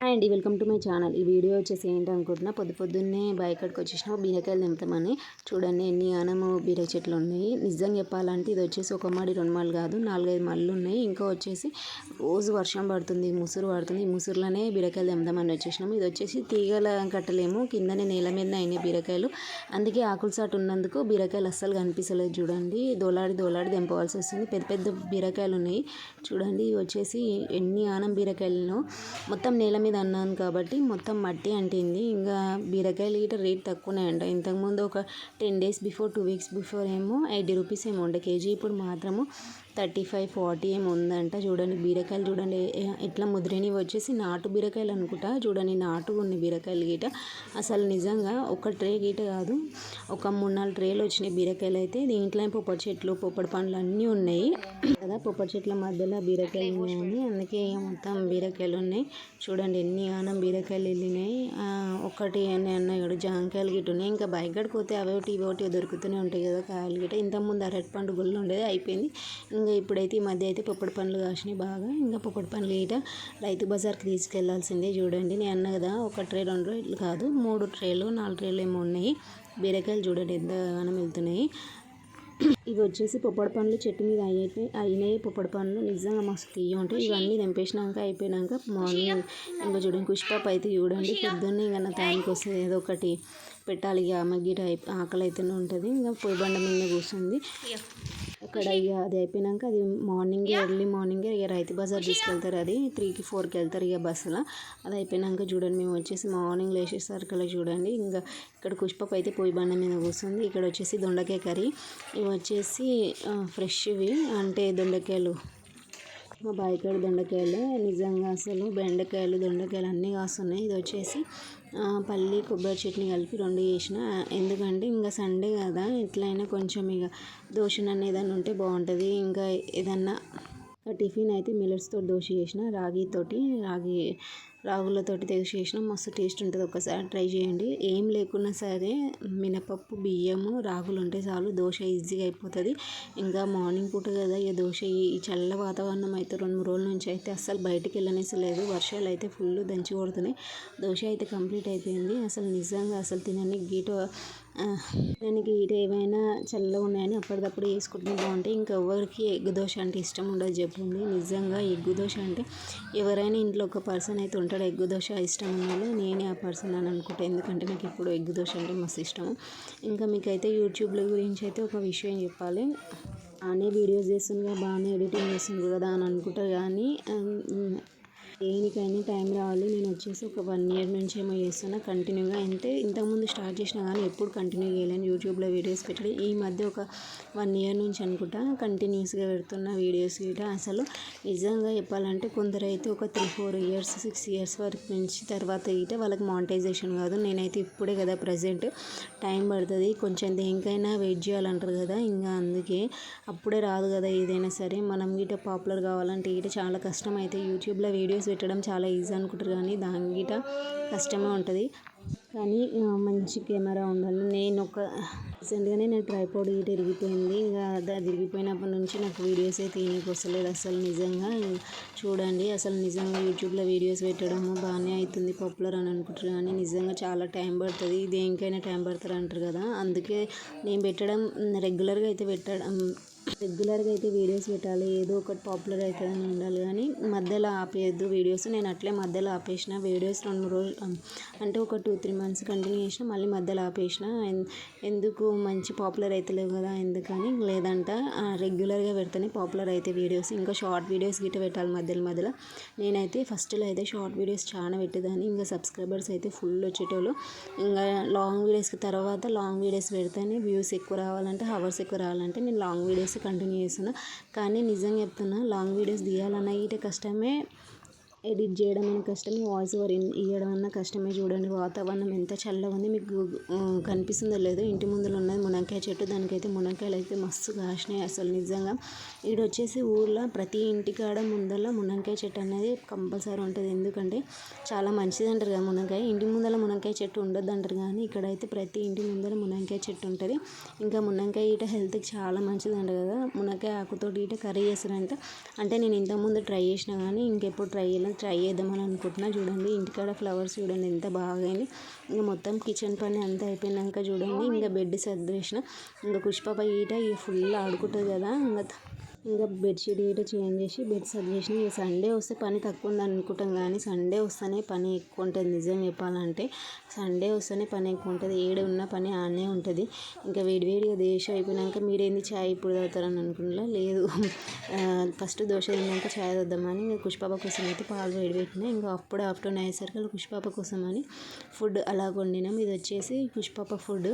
అండి welcome to my channel. ఈ video వచ్చేసి ఏంటనుకుంటున్నా పొద్దు పొద్దున్నే బయకడికి వచ్చేసిన బీరకాయలు తెంపుతామని చూడండి ఎన్ని ఆనము బీర చెట్లు ఉన్నాయి. నిజంగా చెప్పాలంటే ఇది వచ్చేసి ఒక మాడి రెండు మాలు కాదు నాలుగైదు మళ్ళు ఉన్నాయి. ఇంకా వచ్చేసి రోజు వర్షం పడుతుంది ముసురు పడుతుంది. ఈ ముసురులోనే బీరకాయలు తెంపుదామని వచ్చేసినాము. ఇది వచ్చేసి తీగల కట్టలేము కిందనే నేల మీద అయినాయి బీరకాయలు. అందుకే ఆకులు సాటు ఉన్నందుకు బీరకాయలు అస్సలు కనిపిస్తలేదు చూడండి. దోలాడి దోలాడి దింపవలసి వస్తుంది. పెద్ద పెద్ద బీరకాయలు ఉన్నాయి. చూడండి ఇవి వచ్చేసి ఎన్ని ఆనం బీరకాయలను మొత్తం నేల మీద అన్నాను కాబట్టి మొత్తం మట్టి అంటింది. ఇంకా బీరకాయలు గిట్ట రేట్ తక్కువనే అంట ఇంతకుముందు ఒక ten days before two weeks before ఏమో ఎయిటీ రూపీస్ ఏమో ఉండే కేజీ. ఇప్పుడు మాత్రము థర్టీ ఫైవ్ ఫార్టీ ఏమి ఉందంట. చూడండి బీరకాయలు చూడండి. ఎట్లా ముదిరినవి వచ్చేసి నాటు బీరకాయలు అనుకుంటా. చూడండి నాటు ఉన్న బీరకాయలు గీట. అసలు నిజంగా ఒక ట్రే గీట కాదు. ఒక మూడు నాలుగు ట్రేలు వచ్చినాయి బీరకాయలు అయితే. దీంట్లో పొప్పటి చెట్లు పొప్పటి పండ్లు అన్నీ ఉన్నాయి. కదా పొప్పటి చెట్ల మధ్యలో బీరకాయలు ఉన్నాయని అందుకే మొత్తం బీరకాయలు ఉన్నాయి. చూడండి ఎన్ని ఆనం బీరకాయలు వెళ్ళినాయి. ఒకటి అన్నాయి కూడా జాంకాయలు గిట్ట ఉన్నాయి. ఇంకా బయకడికి పోతే అవి ఒకటి ఇవి ఒకటి దొరుకుతూనే ఉంటాయి కదా కాయలు గిట్ట. ఇంతకుముందు అరటి పండు గుళ్ళు ఉండేది అయిపోయింది. ఇంకా ఇప్పుడైతే ఈ మధ్య అయితే పొప్పడి పండ్లు కాసినాయి బాగా. ఇంకా పొప్పడి పండ్లు గిట్ట రైతు బజార్కి తీసుకెళ్ళాల్సిందే చూడండి. నేను అన్న కదా ఒక ట్రే రెండు ట్రేలు కాదు మూడు ట్రేలు నాలుగు ట్రేలు ఏమో ఉన్నాయి. బీరకాయలు చూడండి ఎంతగానో వెళ్తున్నాయి. ఇవి వచ్చేసి పొప్పడి పండ్లు చెట్టు మీద అయ్యే అయినాయి పొప్పడి పండ్లు. నిజంగా మస్తు తీయ ఉంటాయి. ఇవన్నీ తెంపేసినాక అయిపోయినాక మార్నింగ్ ఇంకా చూడండి కుష్పాప అయితే చూడండి. పొద్దున్నే ఇంకా నా టైంకి వస్తే ఏదో ఒకటి పెట్టాలి. ఇక ఆమె ఆకలి అయితేనే ఉంటుంది. ఇంకా పొయ్యి బండ మీద కూర్చుంది. అక్కడ ఇక అది అయిపోయినాక అది మార్నింగ్ ఎర్లీ మార్నింగే ఇక రైతు బజార్ తీసుకెళ్తారు అది. త్రీకి ఫోర్కి వెళ్తారు ఇక బస్సులో అది అయిపోయినాక చూడండి మేము వచ్చేసి మార్నింగ్ లేచేసరికి చూడండి. ఇంకా ఇక్కడ కుష్పపు అయితే పొయ్యి బండ మీద కూర్చుంది. ఇక్కడ వచ్చేసి దొండకాయ కర్రీ. ఇవి వచ్చేసి ఫ్రెష్వి అంటే దొండకాయలు. మా బాయికాడ దొండకాయలు. నిజంగా అసలు బెండకాయలు దొండకాయలు అన్నీ కాస్తున్నాయి. ఇది వచ్చేసి పల్లి కొబ్బరి చట్నీ కలిపి రెండు చేసిన. ఎందుకంటే ఇంకా సండే కదా ఎట్లయినా కొంచెం ఇక దోశ ఏదైనా ఉంటే బాగుంటుంది. ఇంకా ఏదన్నా టిఫిన్ అయితే మిల్లెట్స్తో దోశ చేసిన రాగితోటి రాగి రాగులతోటి తెగ చేసిన మస్తు టేస్ట్ ఉంటుంది. ఒకసారి ట్రై చేయండి. ఏం లేకున్నా సరే మినపప్పు బియ్యము రాగులు ఉంటే చాలు దోశ ఈజీగా అయిపోతుంది. ఇంకా మార్నింగ్ పూట కదా ఇక దోశ ఈ చల్ల వాతావరణం అయితే రెండు మూడు రోజుల నుంచి అయితే అస్సలు బయటికి వెళ్ళనేసలేదు. వర్షాలు అయితే ఫుల్ దంచి కొడుతున్నాయి. దోశ అయితే కంప్లీట్ అయిపోయింది. అసలు నిజంగా అసలు తినని గీట దానికి ఏమైనా చల్లగా ఉన్నాయని అప్పటిదప్పుడు వేసుకుంటే బాగుంటాయి ఇంకా ఎవరికి ఎగ్ దోశ అంటే ఇష్టం ఉండదు చెప్పండి. నిజంగా ఎగ్ దోశ అంటే ఎవరైనా ఇంట్లో ఒక పర్సన్ అయితే ఉంటాడు ఎగ్ దోశ ఇష్టం ఉన్నవాళ్ళు నేనే ఆ పర్సన్ అని అనుకుంటా. ఎందుకంటే నాకు ఇప్పుడు ఎగ్ దోశ అంటే మస్తు ఇష్టం ఇంకా మీకైతే యూట్యూబ్లో గురించి అయితే ఒక విషయం చెప్పాలి. బాగానే వీడియోస్ చేస్తుంది బాగానే ఎడిటింగ్ చేస్తుంది కదా అని అనుకుంటారు కానీ దేనికైనా టైం రావాలి. నేను వచ్చేసి ఒక వన్ ఇయర్ నుంచి ఏమో చేస్తున్నా కంటిన్యూగా. అంటే ఇంతకుముందు స్టార్ట్ చేసినా కానీ ఎప్పుడు కంటిన్యూ చేయలేను. యూట్యూబ్లో వీడియోస్ పెట్టడం. ఈ మధ్య ఒక వన్ ఇయర్ నుంచి అనుకుంటా కంటిన్యూస్గా పెడుతున్న వీడియోస్ గిట. అసలు నిజంగా చెప్పాలంటే కొందరు అయితే ఒక three four years six years వరకు నుంచి తర్వాత గిట వాళ్ళకి మానిటైజేషన్ కాదు. నేనైతే ఇప్పుడే కదా ప్రజెంట్ టైం పడుతుంది. కొంచెం దేనికైనా వెయిట్ చేయాలంటారు కదా. ఇంకా అందుకే అప్పుడే రాదు కదా ఏదైనా సరే. మనం గిట పాపులర్ కావాలంటే గిట చాలా కష్టం అయితే యూట్యూబ్లో వీడియోస్ పెట్టడం చాలా ఈజీ అనుకుంటారు కానీ దాని కష్టమే ఉంటుంది. కానీ మంచి కెమెరా ఉండాలి. నేను ఒక రీసెంట్గానే నేను ట్రైపాడ్ ఇటు ఇరిగిపోయింది. ఇంకా అది ఇరిగిపోయినప్పటి నుంచి నాకు వీడియోస్ అయితే తీయనీకి వస్తలేదు. అసలు నిజంగా చూడండి అసలు నిజంగా యూట్యూబ్లో వీడియోస్ పెట్టడము బాగానే అవుతుంది పాపులర్ అని అనుకుంటారు కానీ నిజంగా చాలా టైం పడుతుంది. దేనికైనా టైం పడతారు అంటారు కదా. అందుకే నేను పెట్టడం రెగ్యులర్గా అయితే పెట్టడం రెగ్యులర్గా అయితే వీడియోస్ పెట్టాలి ఏదో ఒకటి పాపులర్ అవుతుందని ఉండాలి. కానీ మధ్యలో ఆపేయద్దు వీడియోస్. నేను అట్లే మధ్యలో ఆపేసిన వీడియోస్ రెండు మూడు రోజులు అంటే ఒక టూ త్రీ మంత్స్ కంటిన్యూ చేసిన మళ్ళీ మధ్యలో ఆపేసిన. ఎందుకు మంచి పాపులర్ అవుతలేవు కదా ఎందుకని లేదంట. రెగ్యులర్గా పెడితేనే పాపులర్ అయితే వీడియోస్. ఇంకా షార్ట్ వీడియోస్ గిట్ట పెట్టాలి మధ్యలో మధ్యలో. నేనైతే ఫస్ట్లో అయితే షార్ట్ వీడియోస్ చాలా పెట్టేదాన్ని. ఇంకా సబ్స్క్రైబర్స్ అయితే ఫుల్ వచ్చేటోళ్ళు. ఇంకా లాంగ్ వీడియోస్కి తర్వాత లాంగ్ వీడియోస్ పెడితేనే వ్యూస్ ఎక్కువ రావాలంటే హవర్స్ ఎక్కువ రావాలంటే నేను లాంగ్ వీడియోస్ కంటిన్యూ చేస్తున్నా కానీ నిజంగా చెప్తున్నా లాంగ్ వీడియోస్ తీయాలన్నా ఇటే కష్టమే. ఎడిట్ చేయడం అయినా కష్టమే వాయిస్ ఓవర్ ఇవ్వడం అన్న కష్టమే చూడండి. వాతావరణం ఎంత చల్లగా ఉంది మీకు కనిపిస్తుందో లేదో ఇంటి ముందులో ఉన్నది మునక్కాయ చెట్టు. దానికైతే మునక్కాయలు అయితే మస్తు కాసినాయి అసలు నిజంగా. ఇక్కడ వచ్చేసి ఊర్లో ప్రతి ఇంటికాడ ముందర మునక్కాయ చెట్టు అనేది కంపల్సరీ ఉంటుంది. ఎందుకంటే చాలా మంచిది అంటారు కదా మునక్కాయ. ఇంటి ముందర మునక్కాయ చెట్టు ఉండొద్దు అంటారు కానీ ఇక్కడైతే ప్రతి ఇంటి ముందర మునక్కాయ చెట్టు ఉంటుంది. ఇంకా మునక్కాయ ఇటు హెల్త్కి చాలా మంచిది అంటారు కదా. మునక్కాయ ఆకుతోటి ఇట కర్రీ చేస్తారంట. అంటే నేను ఇంతకుముందు ట్రై చేసిన కానీ ఇంకెప్పుడు ట్రై చేయలేదు. ట్రై చేద్దామని అనుకుంటున్నా. చూడండి ఇంటికాడ ఫ్లవర్స్ చూడండి ఎంత బాగాయింది ఇంకా మొత్తం కిచెన్ పని అంతా అయిపోయినాక చూడండి ఇంకా బెడ్ సర్దేసిన. ఇంకా పుష్ప ఈట ఇక ఫుల్ ఆడుకుంటుంది కదా. ఇంకా ఇంకా బెడ్షీట్ గిట్ట చేంజ్ చేసి బెడ్ సెట్ చేసిన ఇక సండే వస్తే పని తక్కువ ఉంది అనుకుంటాం కానీ సండే వస్తేనే పని ఎక్కువ ఉంటుంది. నిజం చెప్పాలంటే సండే వస్తేనే పని ఎక్కువ ఉంటుంది. ఏడు ఉన్న పని ఆనే ఉంటుంది. ఇంకా వేడివేడిగా దేశం అయిపోయినాక మీరేంది చాయ్ ఇప్పుడు తాగుతారని అనుకున్నా లేదు. ఫస్ట్ దోశ తిన్నాక చాయ్ తాగుదామని ఇంకా కుష్పాప కోసం అయితే పాలు వేడిపెట్టిన. ఇంకా అప్పుడు ఆఫ్టర్నూన్ అయ్యేసరికి కుష్పాప కోసం అని ఫుడ్ అలా వండినాం. ఇది వచ్చేసి కుష్పాప ఫుడ్.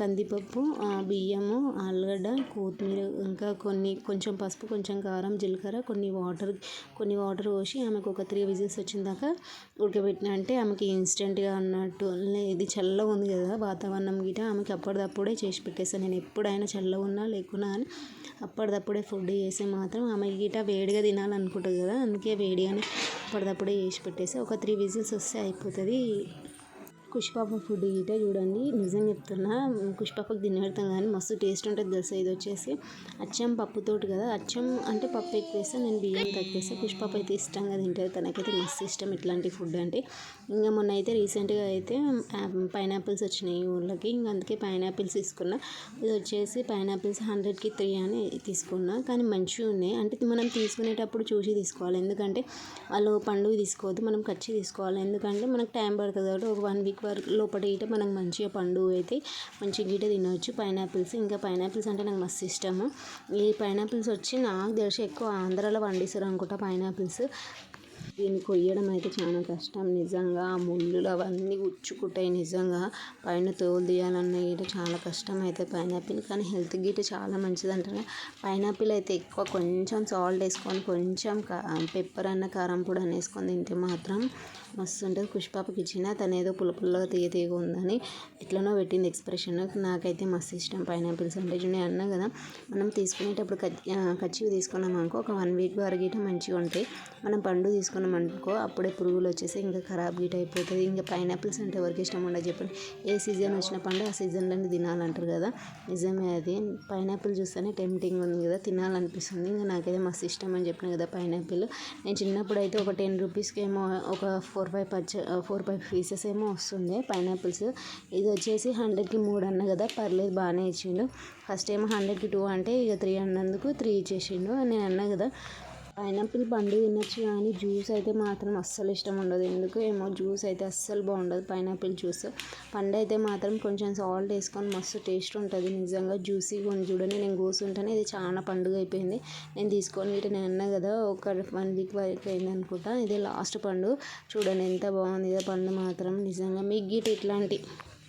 కందిపప్పు బియ్యము ఆలుగడ్డ కొత్తిమీర ఇంకా కొన్ని కొంచెం పసుపు కొంచెం కారం జీలకర్ర కొన్ని వాటర్ కొన్ని వాటర్ పోసి ఆమెకు ఒక త్రీ విజిల్స్ వచ్చిన దాకా ఉడకబెట్టిన అంటే ఆమెకి ఇన్స్టెంట్గా అన్నట్టు ఇది చల్లగా ఉంది కదా వాతావరణం గిట ఆమెకి అప్పటిదప్పుడే చేసి పెట్టేసాను నేను ఎప్పుడైనా చల్లగా ఉన్నా లేకున్నా అని అప్పటిదప్పుడే ఫుడ్ చేసి మాత్రం ఆమె గిట వేడిగా తినాలనుకుంటుంది కదా అందుకే వేడిగానే అప్పటిదప్పుడే చేసి పెట్టేసి ఒక త్రీ విజిల్స్ వస్తే అయిపోతుంది కుష్పాప ఫుడ్ గిట చూడండి. నిజం చెప్తున్నా కుష్పాపకు తిని పెడతాం కానీ మస్తు టేస్ట్ ఉంటుంది తెలుసా? ఇది వచ్చేసి అచ్చం పప్పుతోటి కదా. అచ్చం అంటే పప్పు ఎక్కువ వేస్తే నేను బియ్యం తక్కువేస్తే కుష్పాప అయితే ఇష్టంగా తింటుంది. తనకైతే మస్తు ఇష్టం ఇట్లాంటి ఫుడ్ అంటే. ఇంకా మొన్న అయితే రీసెంట్గా అయితే పైనాపిల్స్ వచ్చినాయి ఊళ్ళకి ఇంకా అందుకే పైనాపిల్స్ తీసుకున్నా. ఇది వచ్చేసి పైనాపిల్స్ హండ్రెడ్కి త్రీ అని తీసుకున్నా. కానీ మంచిగా ఉన్నాయి. అంటే మనం తీసుకునేటప్పుడు చూసి తీసుకోవాలి. ఎందుకంటే వాళ్ళు పండుగ తీసుకోవద్దు మనం ఖర్చు తీసుకోవాలి. ఎందుకంటే మనకు టైం పడుతుంది కాబట్టి ఒక వన్ వీక్ వరకు లోపల ఇట మనకు మంచిగా పండు అయితే మంచిగా గీట తినవచ్చు పైనాపిల్స్ ఇంకా పైనాపిల్స్ అంటే నాకు మస్తు ఇష్టము. ఈ పైనాపిల్స్ వచ్చి నాకు తెలిసి ఎక్కువ ఆంధ్రాలో పండిస్తారు అనుకుంటా పైనాపిల్స్. దీన్ని కొయ్యడం అయితే చాలా కష్టం. నిజంగా ఆ ముళ్ళులు అవన్నీ గుచ్చుకుంటాయి నిజంగా. పైన తోలు తీయాలన్న గిట చాలా కష్టం అయితే పైనాపిల్. కానీ హెల్త్ గిట చాలా మంచిది అంటారు పైనాపిల్ అయితే ఎక్కువ కొంచెం సాల్ట్ వేసుకొని కొంచెం పెప్పర్ అన్న కారం పొడి అని వేసుకొని తింటే మాత్రం మస్తు ఉంటుంది. పుష్పాపకి ఇచ్చిన తను ఏదో పుల్ల తీయ తీయగా ఉందని ఎట్లనో పెట్టింది ఎక్స్ప్రెషన్. నాకైతే మస్తు ఇష్టం పైనాపిల్స్ అంటే. నేను అన్నా కదా మనం తీసుకునేటప్పుడు కచ్చివి తీసుకున్నాం అనుకో ఒక వన్ వీక్ వరకు గిట మంచిగా ఉంటాయి మనం పండు తీసుకున్నాం అనుకో అప్పుడే పురుగులు వచ్చేసి ఇంకా ఖరాబ్ గిట్ అయిపోతుంది. ఇంకా పైనాపిల్స్ అంటే ఎవరికి ఇష్టం ఉండదు చెప్పండి. ఏ సీజన్ వచ్చిన పండు ఆ సీజన్లోనే తినాలంటారు కదా. నిజమే అది. పైనాపిల్ చూస్తేనే టెంప్టింగ్ ఉంది కదా తినాలనిపిస్తుంది. ఇంకా నాకైతే మస్తు ఇష్టం అని చెప్పిన కదా పైనాపిల్. నేను చిన్నప్పుడు అయితే ఒక టెన్ రూపీస్కి ఏమో ఒక ఫోర్ ఫోర్ ఫైవ్ పచ్చ ఫోర్ ఫైవ్ పీసెస్ ఏమో వస్తుండే పైనాపిల్స్. ఇది వచ్చేసి హండ్రెడ్కి మూడు అన్న కదా పర్లేదు బాగానే ఇచ్చిండు. ఫస్ట్ ఏమో హండ్రెడ్కి టూ అంటే ఇక త్రీ అన్నందుకు త్రీ ఇచ్చేసిండు. నేను అన్నా కదా పైనాపిల్ పండు తినొచ్చు కానీ జ్యూస్ అయితే మాత్రం అస్సలు ఇష్టం ఉండదు. ఎందుకు ఏమో జ్యూస్ అయితే అస్సలు బాగుండదు పైనాపిల్ జ్యూస్. పండు అయితే మాత్రం కొంచెం సాల్ట్ వేసుకొని మస్తు టేస్ట్ ఉంటుంది. నిజంగా జ్యూసీగా ఉంది చూడండి. నేను కూర్చుంటేనే ఇది చాలా పండుగ అయిపోయింది. నేను తీసుకొని ఇటు నేను అన్నా కదా ఒక వన్ వీక్ వరకు అయింది అనుకుంటా. ఇది లాస్ట్ పండు. చూడండి ఎంత బాగుంది. ఇదే పండు మాత్రం నిజంగా. మీకు గిట్ ఇట్లాంటి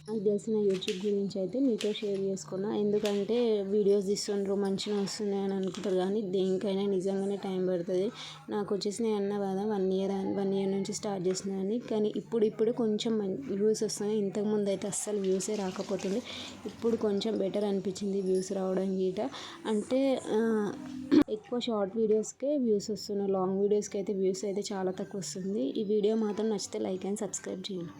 నాకు తెలిసిన యూట్యూబ్ గురించి అయితే మీతో షేర్ చేసుకున్నా. ఎందుకంటే వీడియోస్ తీస్తుండ్రు మంచిగా వస్తున్నాయి అని అనుకుంటారు. కానీ దేనికైనా నిజంగానే టైం పడుతుంది. నాకు వచ్చేసి నేను అన్న కదా వన్ ఇయర్ వన్ ఇయర్ నుంచి స్టార్ట్ చేసినాను కానీ ఇప్పుడు ఇప్పుడు కొంచెం వ్యూస్ వస్తున్నాయి. ఇంతకుముందు అయితే అస్సలు వ్యూసే రాకపోతుంది ఇప్పుడు కొంచెం బెటర్ అనిపించింది వ్యూస్ రావడం గీట. అంటే ఎక్కువ షార్ట్ వీడియోస్కే వ్యూస్ వస్తున్నాయి. లాంగ్ వీడియోస్కి అయితే వ్యూస్ అయితే చాలా తక్కువ వస్తుంది. ఈ వీడియో మాత్రం నచ్చితే లైక్ అండ్ సబ్స్క్రైబ్ చేయండి.